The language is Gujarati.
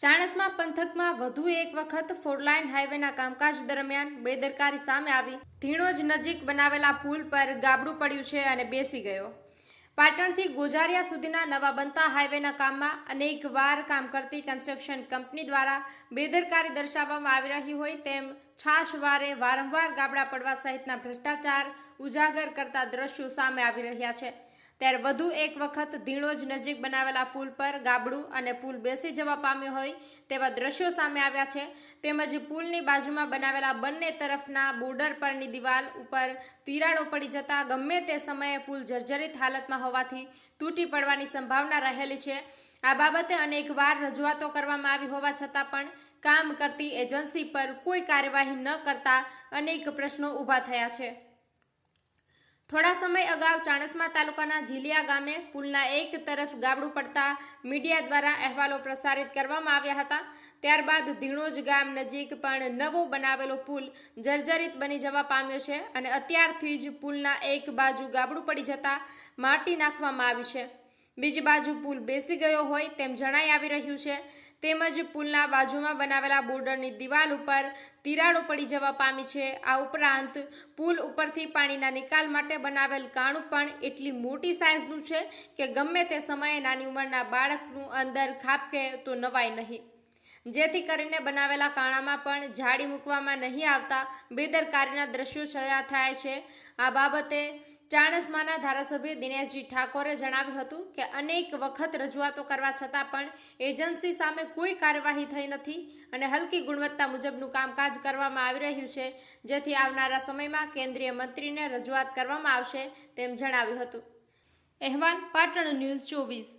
ચાણસમા પંથકમાં વધુ એક વખત ફોરલાઇન હાઈવેના કામકાજ દરમિયાન બેદરકારી સામે આવી. ધીણોજ નજીક બનાવેલા પુલ પર ગાબડું પડ્યું છે અને બેસી ગયો. પાટણથી ગોજારિયા સુધીના નવા બનતા હાઈવેના કામમાં અનેક વાર કામ કરતી કન્સ્ટ્રક્શન કંપની દ્વારા બેદરકારી દર્શાવવામાં આવી રહી હોય તેમ છાશવારે વારંવાર ગાબડા પડવા સહિતના ભ્રષ્ટાચાર ઉજાગર કરતા દ્રશ્યો સામે આવી રહ્યા છે. ત્યારે વધુ એક વખત ધીણોજ નજીક બનાવેલા પુલ પર ગાબડું અને પુલ બેસી જવા પામ્યો હોય તેવા દ્રશ્યો સામે આવ્યા છે. તેમજ પુલની બાજુમાં બનાવેલા બંને તરફના બોર્ડર પરની દિવાલ ઉપર તિરાડો પડી જતા ગમે તે સમયે પુલ જર્જરિત હાલતમાં હોવાથી તૂટી પડવાની સંભાવના રહેલી છે. આ બાબતે અનેકવાર રજૂઆતો કરવામાં આવી હોવા છતાં પણ કામ કરતી એજન્સી પર કોઈ કાર્યવાહી ન કરતા અનેક પ્રશ્નો ઊભા થયા છે. થોડા સમય અગાઉ ચાણસ્મા તાલુકાના ઝીલિયા ગામે પુલના એક તરફ ગાબડું પડતા મીડિયા દ્વારા અહેવાલો પ્રસારિત કરવામાં આવ્યા હતા. ત્યારબાદ ધીણોજ ગામ નજીક પણ નવો બનાવેલો પુલ જર્જરિત બની જવા પામ્યો છે અને અત્યારથી જ પુલના એક બાજુ ગાબડું પડી જતા માટી નાખવામાં આવી છે. બીજી બાજુ પુલ બેસી ગયો હોય તેમ જણાઈ આવી રહ્યું છે. તેમજ પુલના બાજુમાં બનાવેલા બોર્ડરની દિવાલ ઉપર તિરાડો પડી જવા પામી છે. આ ઉપરાંત પુલ ઉપરથી પાણીના નિકાલ માટે બનાવેલ કાણું પણ એટલી મોટી સાઇઝનું છે કે ગમે તે સમયે નાની ઉંમરના બાળકનું અંદર ખાપકે તો નવાય નહીં. જેથી કરીને બનાવેલા કાણામાં પણ જાળી મૂકવામાં નહીં આવતા બેદરકારીના દ્રશ્યો છયા થાય છે. આ બાબતે ચાણસ્માના ધારાસભ્ય દિનેશજી ઠાકોરે જણાવ્યું હતું કે અનેક વખત રજૂઆતો કરવા છતાં પણ એજન્સી સામે કોઈ કાર્યવાહી થઈ નથી અને હલકી ગુણવત્તા મુજબનું કામકાજ કરવામાં આવી રહ્યું છે. જેથી આવનારા સમયમાં કેન્દ્રીય મંત્રીને રજૂઆત કરવામાં આવશે તેમ જણાવ્યું હતું. અહેવાલ પાટણ ન્યૂઝ ચોવીસ.